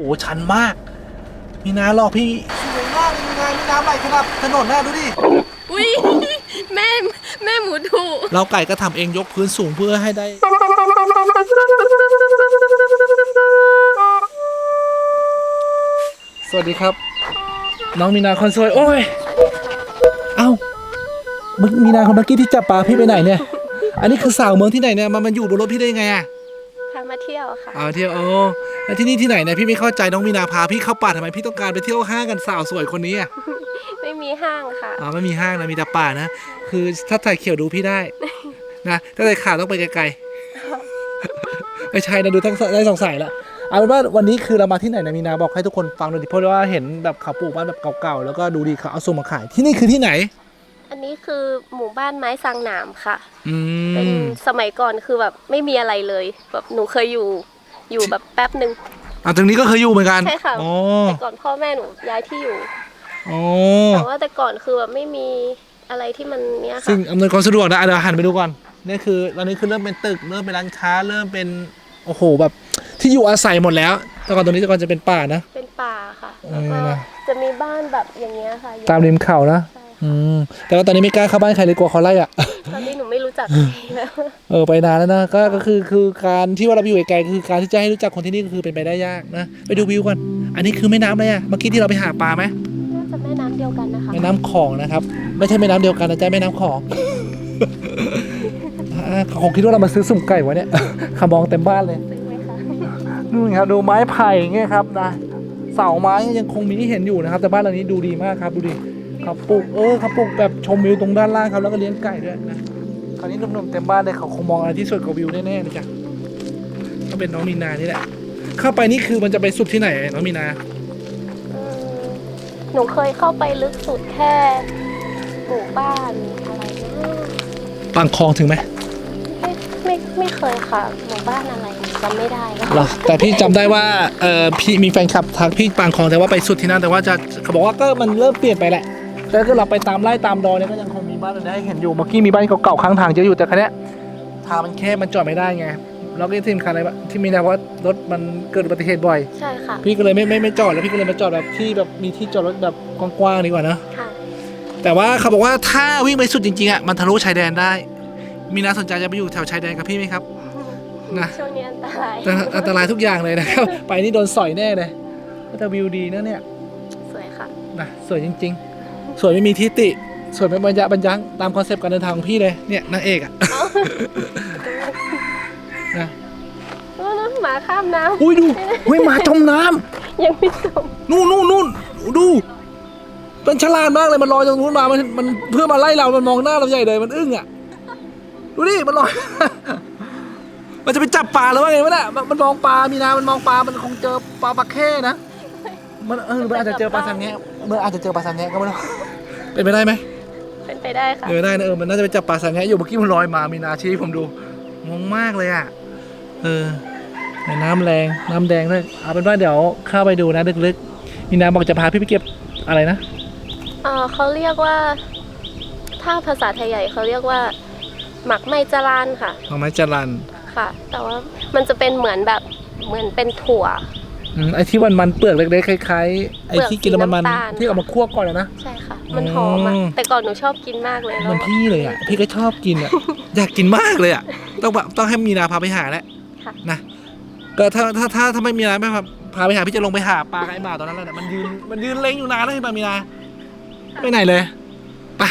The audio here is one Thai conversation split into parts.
อ้โหชันมาก มีนาหลอกพี่สวยมากมีนามีน้ำไหลขนาดถนนน่ะดูดิอุ้ยแม่แม่หมูถูเราไก่ก็ทำเองยกพื้นสูงเพื่อให้ได้ สวัสดีครับ น้องมีนาคนสวย โอ้ย เอ้ามึงมีนาคนเมื่อกี้ที่จับปลาพี่ไปไหนเนี่ย อันนี้คือสาวเมืองที่ไหนเนี่ยมันมันอยู่บนรถพี่ได้ยังไงอะพามาเที่ยวค่ะอ๋อเที่ยวโอ้ แล้วที่นี่ที่ไหนเนี่ยพี่ไม่เข้าใจน้องมีนาพาพี่เข้าป่าทำไมพี่ต้องการไปเที่ยวห้างกันสาวสวยคนนี้อะไม่มีห้างค่ะอ๋อไม่มีห้างนะมีแต่ป่านะคือถ้าใส่เขียวดูพี่ได้นะถ้าใส่ขาวต้องไปไกลๆไม่ใช่นะดูทั้งได้สองสายละเอาเป็นว่าวันนี้คือเรามาที่ไหนนะมีนาบอกให้ทุกคนฟังหน่อยดิเพราะว่าเห็นแบบเขาปลูกบ้านแบบเก่าๆแล้วก็ดูดีเขาเอาส่งมาขายที่นี่คือที่ไหน อันนี้คือหมู่บ้านไม้สังหนามค่ะอืเป็นมสมัยก่อนคือแบบไม่มีอะไรเลยแบบหนูเคยอยู่ อยู่แบบแป๊บหนึ่งอะตรงนี้ก็เคยอยู่เหมือนกันใช่ค่ะอ๋อแต่ก่อนพ่อแม่หนูย้ายที่อยู่อ๋อแต่ว่าแต่ก่อนคือแบบไม่มีอะไรที่มันเนี้ยสิ่ค่ะงอำนวยความสะดวกนะอะเดี๋ยวหันไปดูก่อนนี่คือตอนนี้คือเริ่มเป็นตึกเริ่มเป็นร้านค้าเริ่มเป็นโอ้โหแบบที่อยู่อาศัยหมดแล้วแต่ก่อนตรงนี้แต่ก่อนจะเป็นป่านะ เป็นป่าค่ะเอแล้วอก็นะจะมีบ้านแบบอย่างเงี้ยค่ะอยู่ตามริมเขานะ ใช่ค่ะ อืมแต่ว่าตอนนี้ไม่กล้าเข้าบ้านใครเลยกลัวเขาไล่อะ ตอนนี้หนูไม่รู้จักแล้วเออไปนานแล้วนะก็ก็คือคือการที่ว่าเราไปอยู่ไกลๆคือการที่จะให้รู้จักคนที่นี่ก็คือเป็นไปได้ยากนะไปดูวิวก่อนอันนี้คือแม่น้ำอะไรอะเมื่อกี้ที่เราไปหาปลาไหมน่าจะแม่น้ำเดียวกันนะคะแม่น้ำของนะครับ ไม่ใช่แม่น้ำเดียวกันนะจ๊ะแม่น้ำของ อ่าของคิดว่าเรามาซื้อสุ่มไก่วะเนี่ย ขมองเต็มบ้านเลย ซื้อไหมคะนู่นครับดูไม้ไผ่อย่างเงี้ยครับนะเสาไม้ยังคงมีให้เห็นอยู่นะครับ แต่บ้านหลังนี้ดูดีมากครับดูดิ เขาปลูกเออเขาปลูกแบบชมวิวตรงด้านล่างครับแล้วก็เลี้ยงไก่ด้วยนะคราวนี้หนุ่มๆเต็มบ้านเลยเขาคงมองอะไรที่สวยกว่าวิวแน่ๆเลยจ้ะก็เป็นน้องมีนานี่แหละ เข้าไปนี่คือมันจะไปสุดที่ไหนน้องมีนาอืมหนูเคยเข้าไปลึกสุดแค่หมู่บ้านอะไรนะปางคลองถึงไหมไม่ไม่ไม่เคยค่ะ หมู่บ้านอะไรหนูจำไม่ได้แล้วเหรอแต่พี่จำได้ว่าเออพี่มีแฟนคลับทักพี่ปางคลองแต่ว่าไปสุดที่นั่นแต่ว่าจะเขาบอกว่าก็มันเริ่มเปลี่ยนไปแหละ แต่ก็เราไปตามไล่ตามดอยเนี่ยก็ยังคงมีบ้านอะไรให้เห็นอยู่เมื่อกี้มีบ้านเก่าๆข้างทางเยอะอยู่แต่คันนี้ยทางมันแคบมันจอดไม่ได้ไงแล้วก็ที่สำคัญอะไรวะที่มีนะว่ารถมันเกิดอุบัติเหตุบ่อย ใช่ค่ะ พี่ก็เลยไม่ไม่ไม่จอดแล้วพี่ก็เลยมาจอดแบบที่แบบมีที่จอดรถแบบกว้างๆดีกว่านะค่ะ แต่ว่าเขาบอกว่าถ้าวิ่งไปสุดจริงๆอะมันทะลุชายแดนได้ มีน่าสนใจจะไปอยู่แถวชายแดนกับพี่ไหมครับนะช่วงนี้อันตรายแต่อันตรายทุกอย่างเลยนะครับ ไปนี่โดนสอยแน่เลยแต่วิวดีนะเนี่ย สวยค่ะนะสวยจริง ๆ สวยไม่มีทิฏฐิสวยไม่บรรยะบรรยังตามคอนเซปต์การเดินทางของพี่เลยเนี่ยนางเอกอะเอ้านะนู่นนู่นหมาข้ามน้อุ้ยดูเฮ้ยหมาจมน้ำำยังไม่จมนู่นนู่นนู่นดูเป็นฉลาดมากเลยมันลอยตรงนู้นมามันมันเพื่อมาไล่เรา มันมองหน้าเราใหญ่เลยมันอึ้งอะดูดิมันลอย มันจะไปจับปลาหรือว่าไงวะเนี่ยมันมันมองปลามีนามันมองปลามันคงเจอปลาปลาแค่นะมันเออมันอาจจะเจอปลาสันแงะมันอาจจะเจอปลาสันแงะก็ไม่รู้ เป็นไปได้ไหมเป็นไปได้ค่ะเป็นไปได้นะเออมันน่าจะไปจับปลาสันแงะอยู่เมื่อกี้มันลอยมามีนาชี้ให้ผมดูงงมากเลยอะเออแต่น้ำแรงน้ำแดงด้วยเอาเป็นว่าเดี๋ยวเข้าไปดูนะลึกๆมีนาบอกจะพาพี่ไปเก็บอะไรนะเออเขาเรียกว่า ถ้าภาษาไทยใหญ่เขาเรียกว่า หมักไมจรานค่ะหน่อไม้จรันค่ะ แต่ว่ามันจะเป็นเหมือนแบบเหมือนเป็นถั่ว อืมไอ้ที่มันมันๆเปลือกเล็กๆคล้ายๆไอ้ที่กินแล้วมันมันเปลือกสีน้ำตาลที่เอามาคั่วก่อนอะนะ ใช่ค่ะ มันหอมอะอืม แต่ก่อนหนูชอบกินมากเลยเหแล้มืวอนพี่เลยอะ พี่ก็ชอบกินอะ อยากกินมากเลยอะ ต้องแบบต้องให้มีนาพาไปหาแหละค่ะ นะ ก็ถ้าถ้าถ้าถ้าไม่มีนาไม่พาพาไปหาพี่จะลงไปหาปลากับไอ้หมาตอนนั้นแล้วเนี่ยมันยืนมันยืนเล็งอยู่นานแล้วเห็นป่ะมีนาไปไหนเลยไป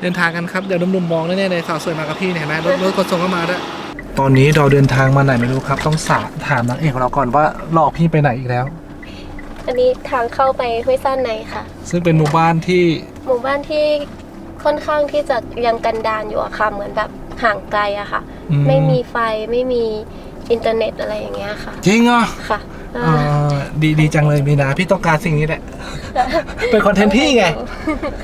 เดินทางกันครับเดี๋ยวหนุ่มๆมองแน่ๆเลยสาวสวยมากับพี่เนี่ยเห็นไหมรถรถขนส่งก็มาด้วย ตอนนี้เราเดินทางมาไหนไม่รู้ครับ ต้องสาถามนางเอกของเราก่อนว่าหลอกพี่ไปไหนอีกแล้ว อันนี้ทางเข้าไปห้วยซ่านในค่ะ ซึ่งเป็นหมู่บ้านที่หมู่บ้านที่ค่อนข้างที่จะยังกันดานอยู่อะค่ะ เหมือนแบบห่างไกลอะค่ะ อืไม่มีไฟไม่มีอินเทอร์เน็ตอะไรอย่างเงี้ยค่ะ จริงเหรอค่ะเออดีดีจังเลยมีนาพี่ต้องการสิ่งนี้แหละ เป็นคอนเทนต์พี่ไง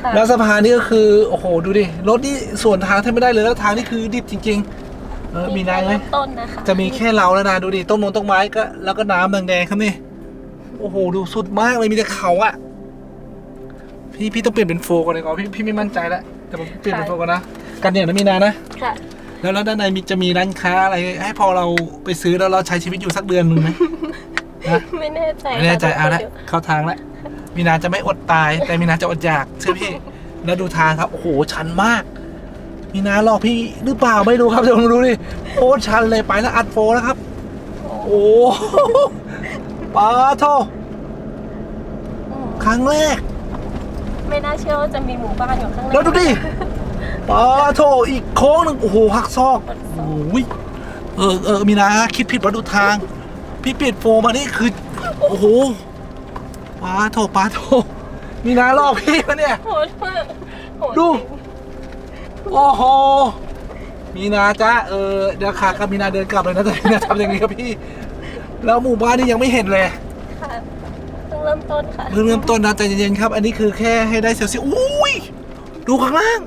ค่ะแล้วสะพานนี่ก็คือ โอ้โห ดูดิ รถนี่สวนทางแทบไม่ได้เลย แล้วทางนี่คือดิบจริงๆ เออมีนาเลเริ่ยมต้นนะคะจะมีแค่เราแล้วนะดูดิต้นมงต้นไม้ก็แล้วก็น้ำแดงๆครับนี่โอ้โหดูสุดมากเลยมีแต่เขาอะพี่พี่ต้องเปลี่ยนเป็นโฟร์ก่อนเลยก่อนพี่พี่ไม่มั่นใจแล้วแต่ผมเปลี่ยนเป็นโฟร์ก่อนนะกันเนี่ยนะมีนานะค่ะแล้วแล้วด้านในมีจะมีร้านค้าอะไร ให้พอเราไปซื้อแล้วเราใช้ชีวิตอยู่สักเดือนหนึงไหมนะไม่แน่ใจไม่แน่ใจค่ะเอาละเข้าทางละมีนาจะไม่อดตาย แต่มีนาจะอดอยากเชื่อพี่แล้วดูทางครับโอ้โหชันมาก มีนาหลอกพี่หรือเปล่าไม่รู้ครับเดี๋ยวลองดูดิโคตรชันเลยไปแล้วอัดโฟแล้วครับ โอ้โหปาโทอืมครั้งแรก ไม่น่าเชื่อว่าจะมีหมู่บ้านอยู่ข้างในแล้วดูดิปาโทอีกโค้งหนึ่งโอ้โหหักซอกโอ้ยเออเออมีนาคิดผิดว่าดูทาง พี่เปลี่ยนโฟมานี่คือ โอ้โหปาโทปาโทมีนาหลอกพี่ปะเนี่ยโหดมากโหดดูจริง โอ้โห มีนาจ้าเออเดี๋ยวขากับมีนาเดินกลับเลยนะแต่มีนาทำอย่างนี้ครับพี่ แล้วหมู่บ้านนี่ยังไม่เห็นเลยค่ะเพิ่งเริ่มต้นค่ะเพิ่งเริ่มต้นนะใจเย็นๆครับ อันนี้คือแค่ให้ได้เซลเซียสอุ้ยดูข้างล่าง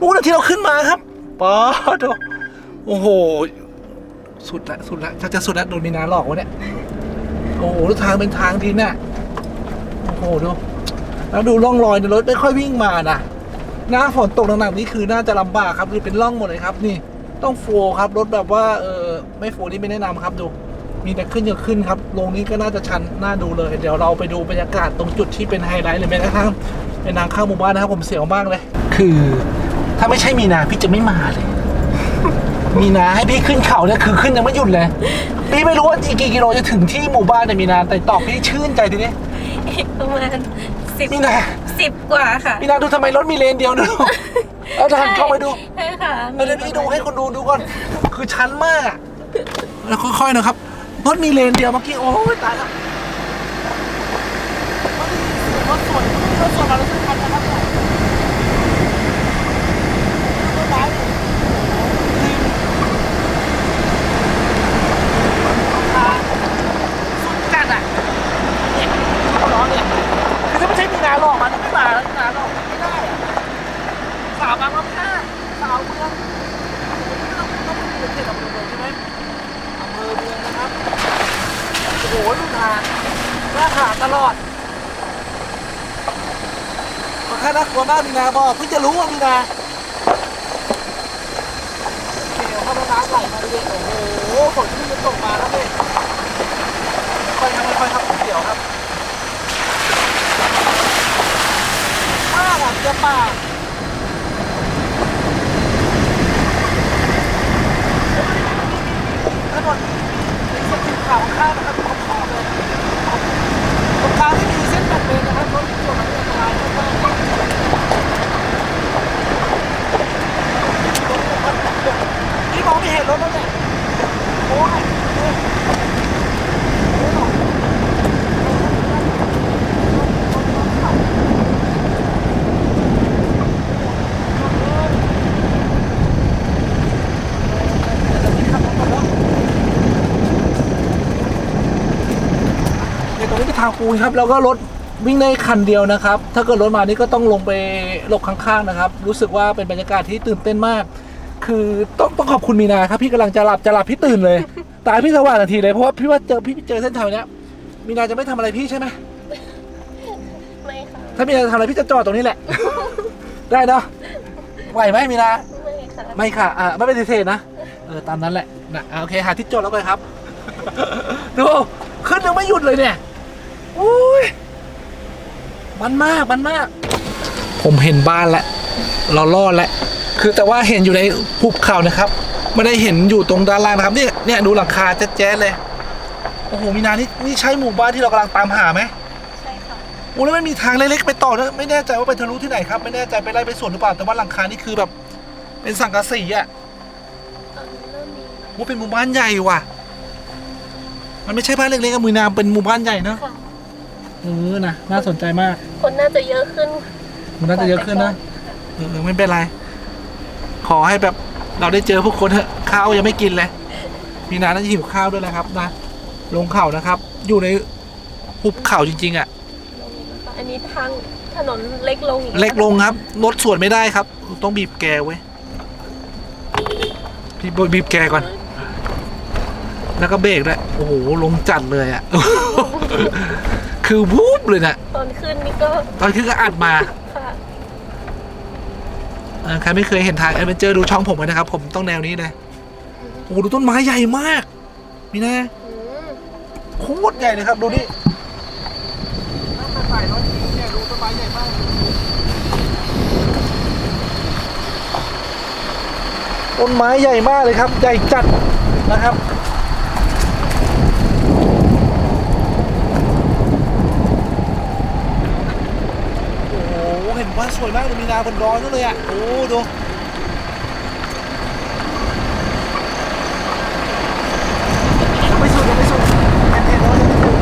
ดูนะที่เราขึ้นมาครับป๊าดโถโอ้โห สุดละสุดละจะจะสุดละโดนมีนาหลอกวะเนี่ยโอ้โหแล้วทางเป็นทางดินน่ะโอ้โหดูแล้วดูร่องรอยในรถไม่ค่อยวิ่งมานะ หน้าฝนตกหนักๆนี่คือน่าจะลำบากครับคือเป็นร่องหมดเลยครับ นี่ต้องโฟร์ครับรถแบบว่าเออไม่โฟร์นี่ไม่แนะนำครับดู มีแต่ขึ้นยังขึ้นครับลงนี้ก็น่าจะชันน่าดูเลย เดี๋ยวเราไปดูบรรยากาศตรงจุดที่เป็นไฮไลท์เลยแม้กระทั่งเป็นทางเข้าหมู่บ้านนะครับผมเสียวมากเลย คือถ้าไม่ใช่มีนาพี่จะไม่มาเลย มีนาให้พี่ขึ้นเขาเนี่ยคือขึ้นยังไม่หยุดเลย พี่ไม่รู้ว่าอีกกี่กิโลจะถึงที่หมู่บ้านเนี่ยมีนาแต่ตอบพี่ชื่นใจทีนี้อีกประมาณสิบมีนา สิบกว่าค่ะมีนาดูทำไมรถมีเลนเดียวดูเอาทางเข้าไปดูใช่ค่ะเดี๋ยวพี่ดูให้คนดูดูก่อน คือชันมากอะแล้วค่อยๆนะครับ รถมีเลนเดียวเมื่อกี้โอ้ยตายแล้วรถสวยรถสวยเราเลยคันนะครับเนี่ยต้นไม้ดิทางสุดจัดอะเนี่ยเขาล้อเนี่ยคือถ้าไม่ใช่มีนาหลอก มันไม่มาแล้วมีนาหลอกไม่ได้อะสาวบางลำค่าสาวเมืองต้องต้องเป็นเขตอำเภอเมืองใช่ไหมอำเภอเมืองนะครับโอ้โหดูทางหน้าขาดตลอดมันแค่น่ากลัวมากมีนาบอกเพิ่งจะรู้ว่ามีนาเดี๋ยวเข้ามาน้ำไหลมาเลยโอ้โหฝนที่มันตกมาครับเลยค่อยๆครับค่อยๆครับเดี๋ยวครับ มากอะเจ้าป่าถนนเส้นสีขาวข้างนะครับขอบๆเลยตรงกลางที่มีเส้นแบ่งเลนนะครับรถส่วดมันอันตรายมากๆนี่มองไม่เห็นรถแล้วเนี่ยโอ้ยเดี๋ยวตรงนี้เป็นทางปูนครับแล้วก็รถวิ่งได้คันเดียวนะครับ ถ้าเกิดรถมานี่ก็ต้องลงไปหลบข้างๆนะครับ รู้สึกว่าเป็นบรรยากาศที่ตื่นเต้นมาก คือต้องต้องขอบคุณมีนาครับ พี่กำลังจะหลับจะหลับพี่ตื่นเลย ตายพี่สว่างทันทีเลยเพราะว่าพี่ว่าเจอพี่เจอเส้นทางเนี้ยมีนาจะไม่ทำอะไรพี่ใช่ไหมไม่ค่ะถ้ามีนาทำอะไรพี่จะจอดตรงนี้แหละ ได้เนาะไหวไหมมีนา ไม่ค่ะไม่ค่ะ อ่าไม่เป็นเศษนะ เออ ตามนั้นแหละนะอะโอเค หาที่จอดแล้วไปครับ ดู ขึ้นยังไม่หยุดเลยเนี่ย อุ้ยมันมากมันมาก ผมเห็นบ้านแล้วเรารอดแล้วคือแต่ว่าเห็นอยู่ในภูเขานะครับ ไม่ได้เห็นอยู่ตรงด้านล่างนะครับเนี่ยเนี่ยดูหลังคาแจ๊ดๆเลยโอ้โหมีนานี่นี่ใช่หมู่บ้านที่เรากำลังตามหาไหมใช่ค่ะโอ้แล้วมันมีทางเล็กๆไปต่อนะไม่แน่ใจว่าไปทะลุที่ไหนครับ ไม่แน่ใจไปไล่ไปสวนหรือเปล่าแต่ว่าหลังคานี่คือแบบ เป็นสังกะสีอะตอนนี้เริ่มมีโอ้เป็นหมู่บ้านใหญ่ว่ะ มันไม่ใช่บ้านเล็กๆกับมือนามเป็นหมู่บ้านใหญ่เนอะค่ะ เออนะน่าสนใจมาก คนน่าจะเยอะขึ้น มันน่าจะเยอะขึ้นนะเออเออไม่เป็นไร ขอให้แบบเราได้เจอพวกคนเถอะข้าวยังไม่กินเลย มีนาน่าจะหิวข้าวด้วยนะครับนะลงเขานะครับ อยู่ในหุบเขาจริง ๆ อะ อันนี้ทางถนนเล็กลงอีเล็กลงครับรถสวนไม่ได้ครับ ต้องบีบแกไว้ยพี่บีบแกก่อน แล้วก็เบรกด้วยโอ้โหลงจัดเลยอะ คือวูบเลยนะตอนขึ้นนี่ก็ตอนขึ้นก็อัดมาค่ะเออใครไม่เคยเห็นทางแอดเวนเจอร์ดูช่องผมไว้นะครับ ผมต้องแนวนี้เลยโอ้โหดูต้นไม้ใหญ่มาก มีนะอืมโคตรใหญ่เลยครับ ดูนี่น่าจะใส่ร้อยปีเนี่ยดูต้นไม้ใหญ่มากต้นไม้ใหญ่มากเลยครับ ใหญ่จัดนะครับ โอ้โห เห็น ว่าสวยมากมีนาบนดอยนั่นเลยอะ โอ้ดู ยังไม่สุดยังไม่สุดเห็นเห็นแล้วยังไม่สุด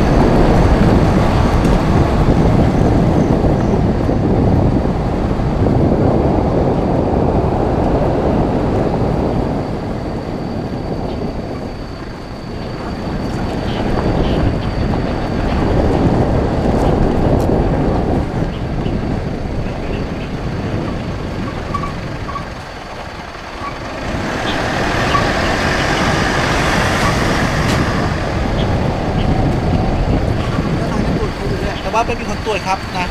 แต่ ว่าเป็นมีคนตรวจครับนะ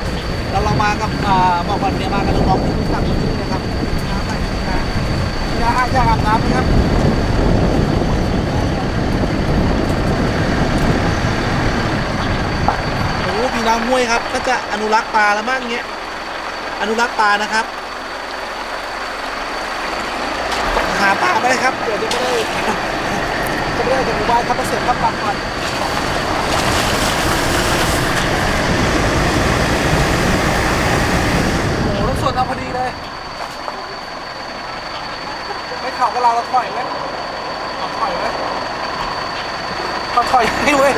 แล้วเรามากับอ่าบอกวันเนี่ยมากับน้องๆที่รู้จักที่นี่นะครับน้ำใส่น้ำยาอาบยาอาบน้ำนะครับโอ้มีน้ำห้วยครับ ก็จะอนุรักษ์ปลาแล้วมั้งเงี้ยอนุรักษ์ปลานะครับ หาปลาไปครับเดี๋ยวจะไม่ได้จะไม่ได้จากหมู่บ้านครับมาเสร็จครับปลาก่อนโอ้โหรถส่ วนเอาพอดีเลย ไม่เข่ากับเราเราถอยไหมเราถอยไหมเราถอยให้เว้ย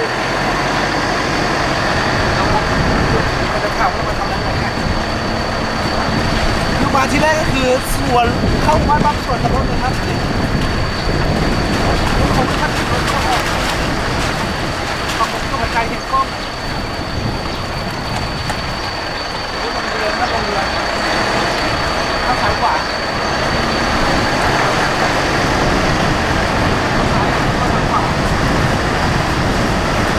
มันจะข่าวว่ามันทำอะไรเนี่ยคือมาที่แรกก็คือสวนเข้าบ้านบางส่วนกับรถเลยครับนี่ผมก็ทักรถเข้าออกขอบผมก็มาไกลเห็นกล้องนี่ลง เอครับลงเรือข้าซ้ายขวาข้างซ้ายข้างซ้ายขวา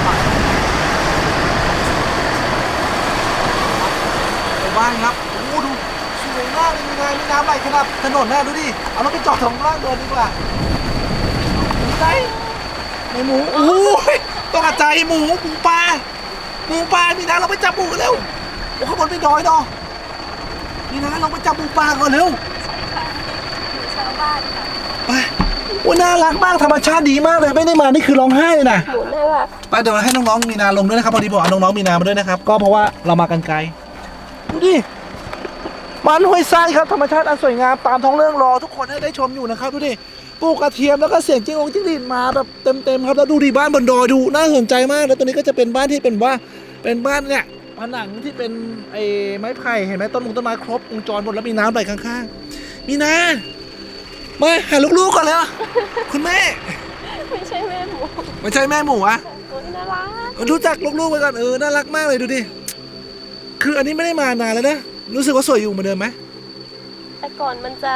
ขวาไปบ้านครับโอ้โหดูสวยมากเลยมีน้ำมีน้ำไหลขนาดถนนน่ะดูดิ เอารถไปจอดตรงล่างเดินดีกว่าใจในหมูโอ้ยต้องกระจายหมูหมูปลาหมูปลามีน้ำเราไปจับหมูกันเร็วโอ้ข้างบนไม่ดอยดอ มีน้ำเราไปจับหมูปลาก่อนเร็วชาวบ้านค่ะไปโอ้น่ารักมากธรรมชาติดีมากเลยไม่ได้มานี่คือร้องไห้เลยนะหมูน่ารักไปเดี๋ยวให้น้องๆมีนาลงด้วยนะครับพอดีผมเอาน้องๆมีนามาด้วยนะครับ ก็เพราะว่าเรามากันไกลดูดิมันห้วยทรายครับธรรมชาติอันสวยงามตามท้องเรื่องรอทุกคนให้ได้ชมอยู่นะครับดูดิปลูกกระเทียมแล้วก็เสียงจิ้งองจิ้งหรีดมาแบบเต็มๆครับแล้วดูดิบ้านบนดอยดูน่าสนใจมาก แล้วตัวนี้ก็จะเป็นบ้านที่เป็นว่าเป็นบ้านเนี่ย ผนังที่เป็นไอ้ไม้ไผ่เห็นไหมต้นมงต้นไม้ครบวงจรหมดแล้วมีน้ำไหลข้างๆ มีนามาหาลูกๆก่อนเลยคุณแม่ ไม่ใช่แม่หมูไม่ใช่แม่หมูอะโอ้ยน่ารักรู้จักลูกๆไปก่อนเออน่ารักมากเลยดูดิคืออันนี้ไม่ได้มานานแล้วนะรู้สึกว่าสวยอยู่เหมือนเดิมไหมแต่ก่อนมันจะ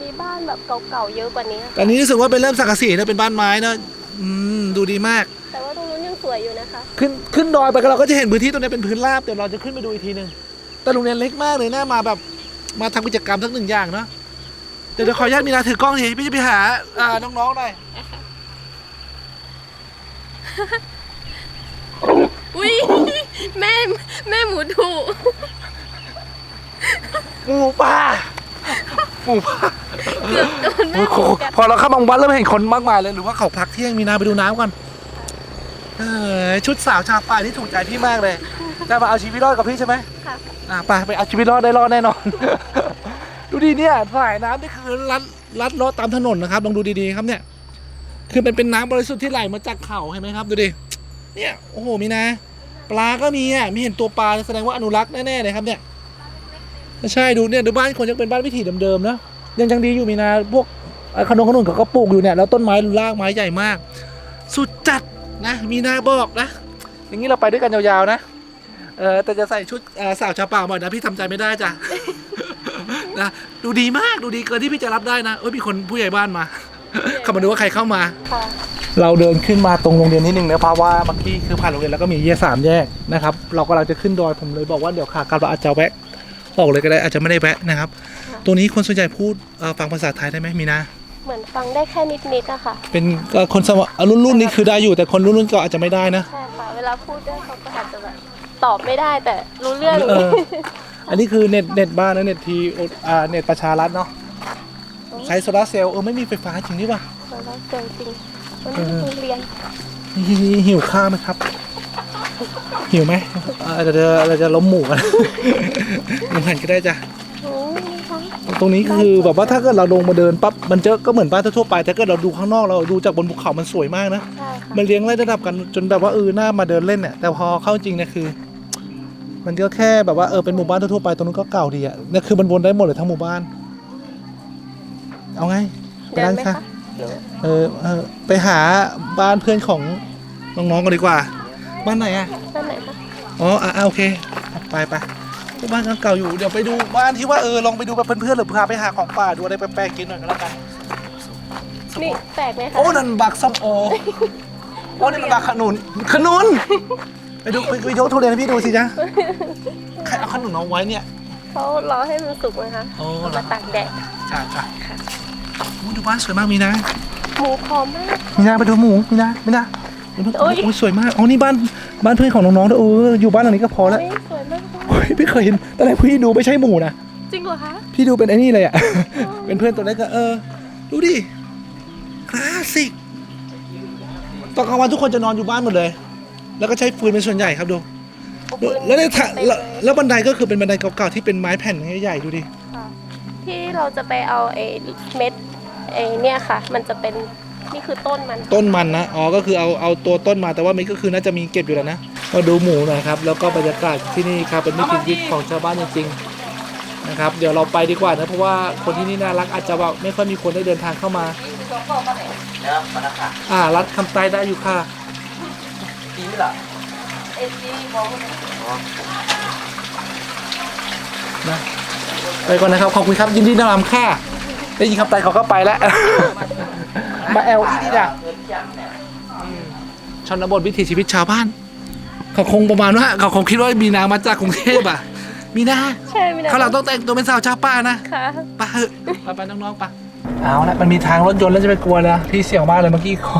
มีบ้านแบบเก่าๆเยอะกว่านี้ตอนนี้รู้สึกว่าเป็นเริ่มสังกะสีแล้วเป็นบ้านไม้เนอะอืมดูดีมาก สวยอยู่นะคะ ขึ้นขึ้นดอยไปก็เราก็จะเห็นพื้นที่ตรงนี้เป็นพื้นราบเดี๋ยวเราจะขึ้นไปดูอีกทีหนึ่งแต่โรงเรียนเล็กมากเลยน่ามาแบบมาทำกิจกรรมสักหนึ่งอย่างเนาะเดี๋ยวเดี๋ยวขออนุญาตมีนาถือกล้องทีพี่จะไปหาอ่าน้องๆหน่อยอุ้ยแม่แม่หมูดุหมูป่าหมูป่าเกือบโดนแม่โอ้หโหมูกัด พอเราเข้าบางวันเริ่มเห็นคนมากมายเลยหรือว่าเขาพักเที่ยงมีนาไปดูน้ำก่อน เออชุดสาวชาวป่าที่ถูกใจพี่มากเลย จะมาเอาชีวิตรอดกับพี่ใช่ไหมค่ะ อะไปไปเอาชีวิตรอดได้รอดแน่นอน ดูดีเนี่ยสายน้ำนี่คือลัดลัดเลาะตามถนนนะครับลองดูดีๆครับเนี่ย คือเป็นเป็นน้ำบริสุทธิ์ที่ไหลมาจากเขาเห็นไหมครับ ดูดิเนี่ยโอ้โหมีนะ ปลาก็มีอะมีเห็นตัวปลาแสดงว่าอนุรักษ์แน่ๆเลยครับเนี่ยใช่ดูเนี่ยดูบ้านคนยังเป็นบ้านวิถีเดิมๆนะยังยังดีอยู่มีนาพวกเอ่อขนมขนุนเขาก็ปลูกอยู่เนี่ยแล้วต้นไม้รากไม้ใหญ่มาก สุดจัด นะมีนาบอกนะ อย่างนี้เราไปด้วยกันยาวๆนะเออแต่จะใส่ชุดเอ่อสาวชาวป่าบ่อยนะพี่ทำใจไม่ได้จ้ะนะดูดีมากดูดีเกินที่พี่จะรับได้นะเอ้ยมีคนผู้ใหญ่บ้านมาเข้ามาดูว่าใครเข้ามาค่ะเราเดินขึ้นมาตรงโรงเรียนนิดนึงนะเพราะว่าเมื่อกี้คือผ่านโรงเรียนแล้วก็มีแยกสามแยกนะครับ เรากำลังจะขึ้นดอยผมเลยบอกว่าเดี๋ยวขากลับเราอาจจะแวะออกเลยก็ได้อาจจะไม่ได้แวะนะครับ ตัวนี้คนส่วนใหญ่พูดเอ่อฟังภาษาไทยได้ไหมมีนา เหมือนฟังได้แค่นิดๆอะค่ะเป็นเอ่อคนสมรุ่นรุ่นนี้คือได้อยู่แต่คนรุ่นรุ่นก็อาจจะไม่ได้นะ ใช่ค่ะ เวลาพูดด้วยเขาก็อาจจะแบบตอบไม่ได้แต่รู้เรื่อง เออ อันนี้คือเน็ตเน็ตบ้านนะเน็ตทีอ่าเน็ตประชารัฐเนาะใช้โซลาร์เซลล์เออไม่มีไฟฟ้าจริงดิป่ะแล้วเจอจริงวันนี้คือเรียนนี่หิวข้าวไหมครับ หิวไหมเอ่อเราจะเราจะล้มหมูกันหมูหันก็ได้จ้ะโอ้ยนี่ค่ะ ตรงนี้คือแบบว่าถ้าเกิดเราลงมาเดินปั๊บมันเจอก็เหมือนบ้านทั่วๆไปแต่ถ้าเกิดเราดูข้างนอกเราดูจากบนภูเขามันสวยมากนะใช่ค่ะมันเลี้ยงไล่ระดับกันจนแบบว่าเออหน้ามาเดินเล่นเนี่ยแต่พอเข้าจริงเนี่ยคือ มันก็แค่แบบว่าเออเป็นหมู่บ้านทั่วๆไปตรงนู้นก็เก่าดีอะเนี่ยคือมันวนได้หมดเลยทั้งหมู่บ้าน เอาไงไปเดินร้านไหมค่ะคะเออเออไปหาบ้านเพื่อนของน้องๆกันดีกว่า บ้านไหนอะ ด้านไหนคะ อ๋ออะอะโอเค ไปไป บ้านเก่าๆอยู่เดี๋ยวไปดูบ้านที่ว่าเออลองไปดูแบบเพื่อนๆหรือพาไปหาของป่าดูอะไรแปลกๆกินหน่อยก็แล้วกันนี่แปลกไหมคะโอ้นั่นบักส้มโอโอ้นี่มันบักขนุนขนุนไปดูไปไปยกทุเรียนให้พี่ดูสิจ๊ะใครเอาขนุนเอาไว้เนี่ยเขารอให้มันสุกนะคะโอ้เอามาตากแดดจ้าจ้าโอ้ดูบ้านสวยมากมีนะหมูพร้อมมากมีนาไปดูหมูมีนามีนาโอ้โอ้ยโอ้ยสวยมากอ๋อนี่บ้านบ้านเพื่อนของน้องๆด้วยเอออยู่บ้านหลังนี้ก็พอแล้วเฮ้ ยสวยมากเลยโอ้ยไม่เคยเห็นตอนแรกพี่ดูไม่ใช่หมูนะ จริงเหรอคะ พี่ดูเป็นไอ้นี่เลยอะ เป็นเพื่อนตัวเล็กก็เออ ดูดิ คลาสสิก ตอนกลางวันทุกคนจะนอนอยู่บ้านหมดเลย แล้วก็ใช้ฟืนเป็นส่วนใหญ่ครับดูดูแล้วในทางแล้วแล้วบันไดก็คือเป็นบันไดเก่าๆที่เป็นไม้แผ่นใหญ่ๆดูดิค่ะที่เราจะไปเอาไอ้เม็ดไอ้เนี่ยค่ะ มันจะเป็นนี่คือต้นมัน ต้นมันนะ อ๋อ ก็คือเอาเอาตัวต้นมาแต่ว่ามันก็คือน่าจะมีเก็บอยู่แล้วนะ มาดูหมูหน่อยครับ แล้วก็บรรยากาศที่นี่ครับเป็นวิถีชีวิตของชาวบ้านจริงๆนะครับ เดี๋ยวเราไปดีกว่านะเพราะว่าคนที่นี่น่ารักอาจจะแบบไม่ค่อยมีคนได้เดินทางเข้ามาอ่ารัดคำใต้ได้อยู่ค่ะนะไปก่อนนะครับขอบคุณครับยินดีนำค่ะได้ยินคำไตเขาก็ไปแล้ว มาแอลอีนี่ด่ะชนบทวิถีชีวิตชาวบ้าน เขาคงประมาณว่าเขาคงคิดว่ามีนามาจากกรุงเทพอะ มีนาใช่ไม่ได้เขาวหลังต้องแต่งตัวเป็นสาวชาวป้านะค่ะไปเถอะไปไปน้องๆไปเอาละมันมีทางรถยนต์แล้วจะไปกลัวเลยนะพี่เสี่ยงมากเลยเมื่อกี้เขา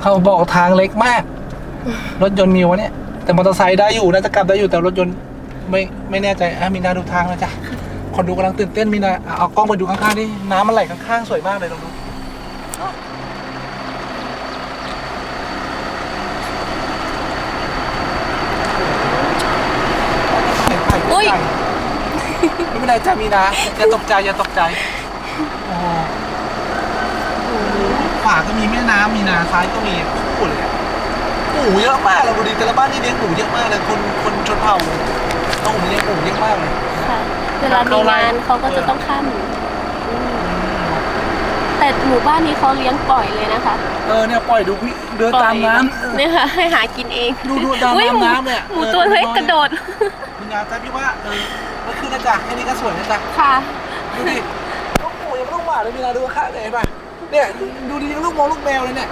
เขาบอกทางเล็กมาก รถยนต์มีวะเนี่ย แต่มอเตอร์ไซค์ได้อยู่น่าจะกลับได้อยู่แต่รถยนต์ไม่ไม่แน่ใจอะมีนาดูทางนะจ๊ะคนดูกำลังตื่นเต้นมีนาอะเอากล้องไปดูข้างๆดิน้ำมันไหลข้างๆสวยมากเลยลองดูเห็นไข่ อุ๊ย ไก่ ไม่เป็นไรจ้ามีนาอย่าตกใจอย่าตกใจโอ้โหขวาก็มีแม่น้ำมีนาซ้ายก็มีคู่เลยอะหมูเยอะมากเลยดูดิแต่ละบ้านนี่เลี้ยงหมูเยอะมากเลยคนคนชนเผ่าต้องเลี้ยงหมูเยอะมากเลย ค่ะ เวลามีงานเขาก็จะต้องฆ่าหมูอืมแต่หมู่บ้านนี้เขาเลี้ยงปล่อยเลยนะคะเออเนี่ยปล่อยดูพี่เดินตามน้ำเออเนี่ยค่ะให้หากินเองดูดูตามอุ๊ยหมูน้ำเนี่ยหมูเออตัวเล็กดูน้อยกระโดดมี งานแต่พี่ว่าเออมันคือนะจ๊ะแค่นี้ก็สวยนะจ๊ะค่ะดูดิลูกหมูยังไม่ลูกหมาเลยมีนาดูข้างไหนป่ะเนี่ยดูดิยังลูกมองลูกแมวเลยเนี่ย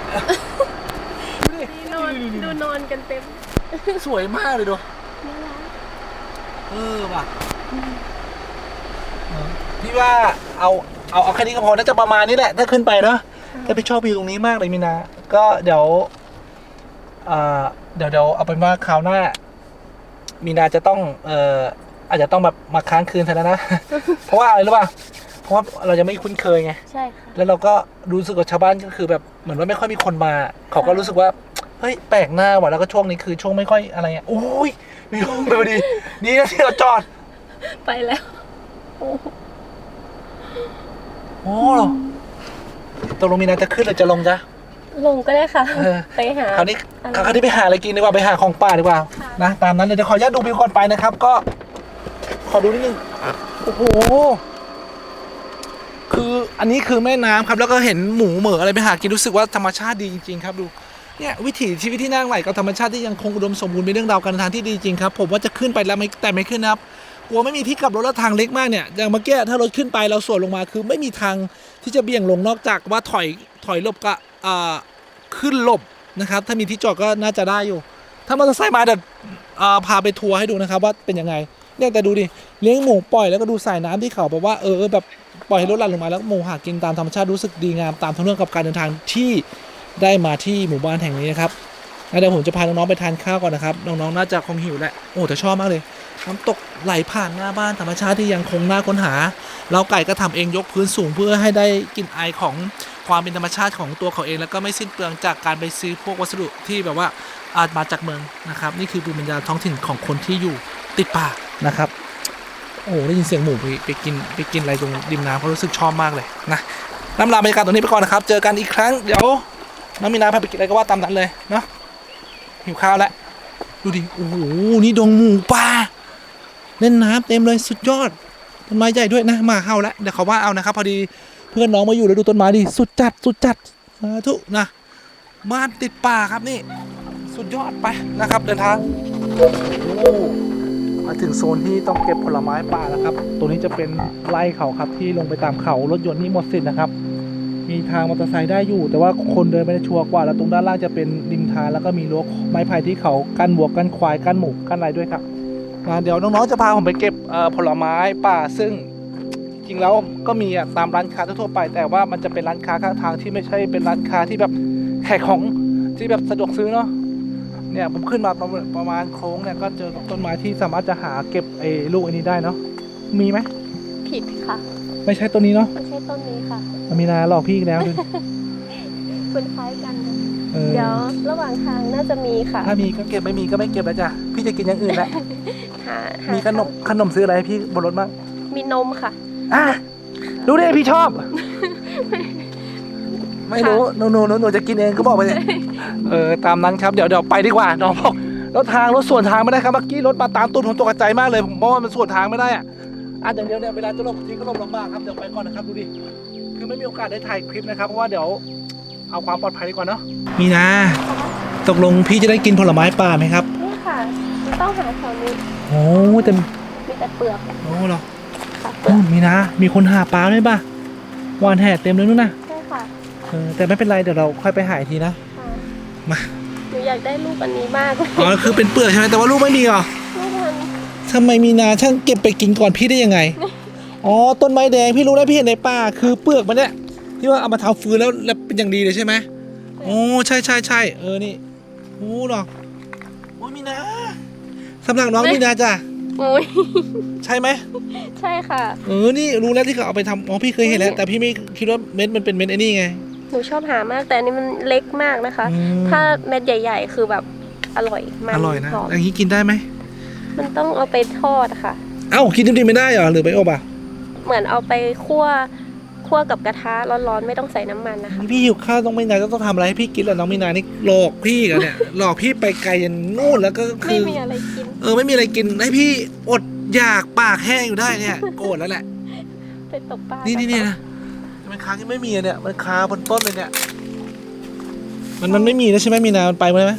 ดูดินอนดูนอนกันเต็มสวยมากเลยดูเออว่ะเออพี่ว่าเอาเอาเอาแค่นี้ก็พอน่าจะประมาณนี้แหละถ้าขึ้นไปเนาะถ้าพี่ชอบวิวตรงนี้มากเลยมินา ก็เดี๋ยวอ่าเดี๋ยวเดี๋ยวเอาเป็นว่าคราวหน้า มีนาจะต้องเอ่ออาจจะต้องแบบมาค้างคืนแทนแล้วนะ เพราะว่าอะไรรู้ป่ะเพราะว่าเราจะไม่คุ้นเคยไง ใช่ค่ะ แล้วเราก็รู้สึกกับชาวบ้านก็คือแบบเหมือนว่าไม่ค่อยมีคนมา เขาก็รู้สึกว่า เฮ้ยแปลกหน้าว่ะแล้วก็ช่วงนี้คือช่วงไม่ค่อยอะไรอะโอ้ยมีลมไปพอดีนี่นะที่เราจอด ไปแล้วโอ้ตกลงมีนาจะขึ้นหรือจะลงจ๊ะ ลงก็ได้ค่ะ เออ ไปหา คราวนี้อะไรคราวนี้ไปหาอะไรกินดีกว่าไปหาของป่าดีกว่าค่ะ นะตามนั้นเลยเดี๋ยวขออนุญาตดูวิวก่อนไปนะครับ ก็ ขอดูนิดนึงโอ้โหคืออันนี้คือแม่น้ำครับ แล้วก็เห็นหมูเหมืออะไรไปหากินรู้สึกว่าธรรมชาติดีจริงๆครับดูเนี่ยวิถีชีวิตที่น่าไหลกับธรรมชาติที่ยังคงอุดมสมบูรณ์เป็นเรื่องราวการเดินทางที่ดีจริงครับผมว่าจะขึ้นไปแล้วไม่แต่ไม่ขึ้นนะครับกลัวไม่มีที่กลับรถแล้วทางเล็กมากเนี่ยอย่างเมื่อกี้ถ้ารถขึ้นไปเราสวนลงมาคือไม่มีทางที่จะเบี่ยงลงนอกจากว่าถอยถอยหลบกับอ่า ขึ้นหลบนะครับ ถ้ามีที่จอดก็น่าจะได้อยู่ ถ้ามอเตอร์ไซค์มาเดี๋ยวพาไปทัวร์ให้ดูนะครับ ว่าเป็นยังไงเนี่ยแต่ดูดิเลี้ยงหมูปล่อยแล้วก็ดูสายน้ำที่เขาแบบว่าเออแบบปล่อยให้รถหลั่นลงมาแล้วหมูหากินตามธรรมชาติรู้สึกดีงามตามทั้งเรื่องกับการเดินทางที่ได้มาที่หมู่บ้านแห่งนี้นะครับเดี๋ยวผมจะพาน้องๆไปทานข้าวก่อนนะครับน้องๆน่าจะคงหิวแหละโอ้แต่ชอบมากเลยน้ำตกไหลผ่านหน้าบ้านธรรมชาติที่ยังคงน่าค้นหา เราไก่ก็ทำเองยกพื้นสูงเพื่อให้ได้กลิ่นไอของ ความเป็นธรรมชาติของตัวเขาเอง แล้วก็ไม่สิ้นเปลืองจากการไปซื้อพวกวัสดุที่แบบว่าอาจมาจากเมืองนะครับ นี่คือภูมิปัญญาท้องถิ่นของคนที่อยู่ติดป่านะครับ โอ้ได้ยินเสียงหมูไปไปกินไปกินอะไรตรงริมน้ำเขารู้สึกชอบมากเลยนะน้ำลาบรรยากาศตรงนี้ไปก่อนนะครับ เจอกันอีกครั้งเดี๋ยวน้องมีนาพาไปกินอะไรก็ว่าตามนั้นเลยเนาะหิวข้าวแล้วดูดิโอ้โหนี่ดงหมูป่าเล่นน้ำเต็มเลยสุดยอดต้นไม้ใหญ่ด้วยนะมาเข้าแล้วเดี๋ยวเขาว่าเอานะครับ พอดี เพื่อนน้องมาอยู่แล้วดูต้นไม้ดิสุดจัดสุดจัดสาธุนะบ้านติดป่าครับนี่ สุดยอดไปนะครับเดินทางมาถึงโซนที่ต้องเก็บผลไม้ป่าแล้วครับตรงนี้จะเป็นไร่เขาครับที่ลงไปตามเขารถยนต์นี่หมดสิทธิ์นะครับ มีทางมอเตอร์ไซค์ได้อยู่ แต่ว่าคนเดินไม่ได้ชัวร์กว่า แล้วตรงด้านล่างจะเป็นริมทางแล้วก็มีรั้วไม้ไผ่ที่เขากั้นวัวกั้นควายกั้นหมูกั้นอะไรด้วยครับเดี๋ยวน้องๆจะพาผมไปเก็บเอ่อผลไม้ป่าซึ่ง ริงแล้วก็มีอะตามร้านค้าทั่วๆไป แต่ว่ามันจะเป็นร้านค้าข้างทางที่ไม่ใช่เป็นร้านค้าที่แบบแขกของที่แบบสะดวกซื้อเนาะเนี่ยผมขึ้นมาประมาณประมาณโค้งเนี่ยก็เจอกับต้นไม้ที่สามารถจะหาเก็บไอ้ลูกอันนี้ได้เนาะมีไหมผิดค่ะ ไม่ใช่ต้นนี้เนาะไม่ใช่ต้นนี้ค่ะมีนาหลอกพี่อีกแล้วดูคุณคล้ายกันนะเออเดี๋ยวระหว่างทางน่าจะมีค่ะ ถ้ามีก็เก็บไม่มีก็ไม่เก็บแล้วจ้ะพี่จะกินอย่างอื่นแหละหาหามีขนมขนมซื้ออะไรให้พี่บนรถบ้างมีนมค่ะ อะรู้ได้พี่ชอบ ไม่รู้หนูหนูหนูหนูจะกินเองก็บอกไปเลยเออตามนั้นครับเดี๋ยวเดี๋ยวไปดีกว่าน้องบอกรถทางรถส่วนทางไม่ได้ครับเมื่อกี้รถมาตามตูดผมตกใจมากเลยผมเพราะว่ามันส่วนทางไม่ได้อะอะอย่างเดียวเนี่ยเวลาจะหลบทีก็หลบลำบากครับเดี๋ยวไปก่อนนะครับดูดิคือไม่มีโอกาสได้ถ่ายคลิปนะครับเพราะว่าเดี๋ยวเอาความปลอดภัยดีกว่าเนาะมีนะตกลงพี่จะได้กินผลไม้ป่าไหมครับนี่ค่ะมันต้องหาแถวนี้โอ้แต่มีแต่เปลือกโอ้เหรอ มีนะ มีคนหาปลาด้วยป่ะวานแห่เต็มเลยนู่นนะใช่ค่ะเออแต่ไม่เป็นไรเดี๋ยวเราค่อยไปหาอีกทีนะค่ะมาหนูอยากได้รูปอันนี้มากเลยอ๋อคือเป็นเปลือกใช่ไหมแต่ว่าลูกไม่มีเหรอรูปมันทำไมมีนาช่างเก็บไปกินก่อนพี่ได้ยังไงอ๋อต้นไม้แดงพี่รู้แล้วพี่เห็นในป่าคือเปลือกมันเนี่ยที่ว่าเอามาทำฟืนแล้วแล้วเป็นอย่างดีเลยใช่ไหมโอ้ใช่ใช่ใช่เออนี่โอ้หรอโอ้ยมีนาสำหรับน้องมีนาจ้ะ อุ้ยใช่ไหมใช่ค่ะ เออนี่รู้แล้วที่เขาเอาไปทำอ๋อพี่เคยเห็นแล้ว แต่พี่ไม่คิดว่าเม็ดมันเป็นเม็ดไอ้นี่ไง หนูชอบหามากแต่อันนี้มันเล็กมากนะคะ อืม ถ้าเม็ดใหญ่ ๆ คือแบบอร่อยมันอร่อยนะหอมอย่างนี้กินได้ไหมมันต้องเอาไปทอดค่ะ เอ้ากินดิบๆไม่ได้เหรอหรือไปอบอะเหมือนเอาไปคั่ว คั่วกับกระทะร้อนๆไม่ต้องใส่น้ำมันนะคะพี่หิวข้าวต้องมีนาจะต้องทำอะไรให้พี่กินแหละน้องมีนานี่หลอกพี่กันเนี่ยหลอกพี่ไปไกลยันนู่นแล้วก็คืไม่อมีอะไรกินเออไม่มีอะไรกินให้พี่อดอยากปากแห้งอยู่ได้เนี่ยโกรธแล้วแหละไปตกปลานี่นี่นี่นี่นะมันค้างยังไม่มีอะเนี่ยมันคาบนต้นเลยเนี่ยมันมันไม่มีแล้วใช่ไหมมีนามันไปหมดแล้วไหม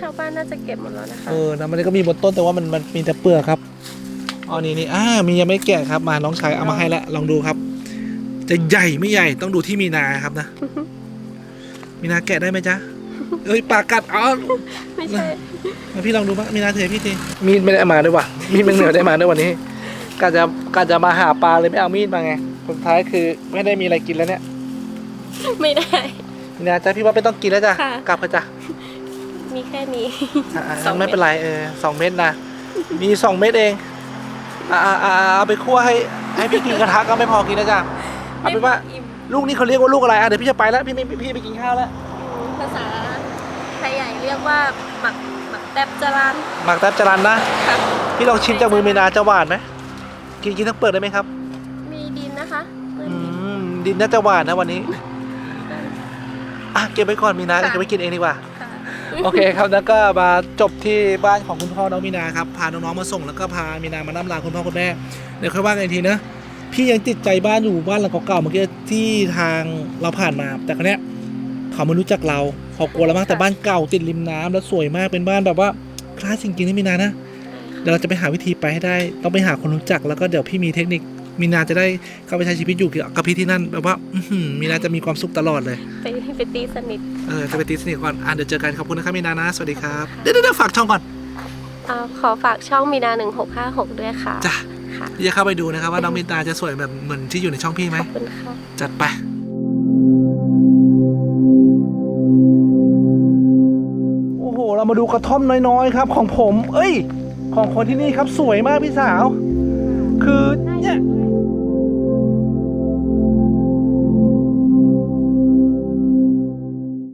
ชาวบ้านน่าจะเก็บหมดแล้วนะคะเออนะมันก็มีบนต้นแต่ว่ามันมันมีแต่เปลือกครับอ๋อนี่นี่อ่ามียังไม่แกะครับมาน้องชายเอามาให้แล้วลองดูครับ จะใหญ่ไม่ใหญ่ต้องดูที่มีนาครับนะ มีนาแกะได้ไหมจ๊ะเอ้ยปากกัดอ๋อไม่ใช่มาพี่ลองดูบ้างมีนาเถอะพี่ทีมีดไม่ได้เอามาด้วยว่ะมีดแมงเหนือได้มาด้วยวันนี้กาจะกาจะมาหาปลาเลยไม่เอามีดมาไงสุดท้ายคือไม่ได้มีอะไรกินแล้วเนี่ย ไม่ได้มีนาจ้ะพี่ว่าไม่ต้องกินแล้วจ้ะค่ะกลับเถอะจ้ะมีแค่นี้อะอะสองเม็ดไม่เป็นไรเออสองเม็ดนะมีสองเม็ดเองอ่าอ่าอ่าเอาไปคั่วให้ให้พี่กินกระทะก็ไม่พอกินนะจ๊ะ เอาเป็นว่าอิ่มลูกนี้เขาเรียกว่าลูกอะไรอะเดี๋ยวพี่จะไปแล้วพี่ไม่พี่ไปกินข้าวแล้วภาษาไทยใหญ่เรียกว่าหมักหมักแตบจรันหมักแทบจรันนะค่ะพี่ลองชิมจากมือมีนาจะหวานไหมกินกินทั้งเปลือกได้ไหมครับมีดินนะคะเปื้อนอืดิน มดินน่าจะหวานนะวันนี้อะเก็บไว้ก่อนมีนาค่ะ เก็บไว้กินเองดีกว่า ค่ะ โอเคครับแล้วก็มาจบที่บ้านของคุณพ่อน้องมีนาครับพาน้องๆมาส่งแล้วก็พามีนามาน้ำลาคุณพ่อคุณแม่เดี๋ยวค่อยว่ากันอีกทีนะ พี่ยังติดใจบ้านอยู่บ้านหลังเก่าๆเมื่อกี้ที่ทางเราผ่านมา แต่ครั้นี้ยเขาไม่รู้จักเราเขากลัวเรามากแต่บ้านเก่าติดริมน้ำแล้วสวยมากเป็นบ้านแบบว่าคลาสสิกจริงๆนะมีนานะเดี๋ยวเราจะไปหาวิธีไปให้ได้ ต้องไปหาคนรู้จักแล้วก็เดี๋ยวพี่มีเทคนิคมีนาจะได้เข้าไปใช้ชีวิตอยู่กับพี่ที่นั่นแบบว่าอื้อหือมีนาจะมีความสุขตลอดเลย ไปไปตีสนิทเออจะไปตีสนิทก่อนอะเดี๋ยวเจอกันขอบคุณนะครับมีนานะสวัสดีครับเดี๋ยวเดี๋ยวเดี๋ยวฝากช่องก่อนอ่าขอฝากช่องมีนา1656ด้วยค่ะจ้ะค่ะ ค่ะพี่จะเข้าไปดูนะครับว่าน้องมินตาจะสวยแบบเหมือนที่อยู่ในช่องพี่ไหม ขอบคุณค่ะ จัดไป โอ้โห เรามาดูกระท่อมน้อยๆครับ ของผม เอ้ย ของคนที่นี่ครับสวยมากพี่สาว คือเนี่ย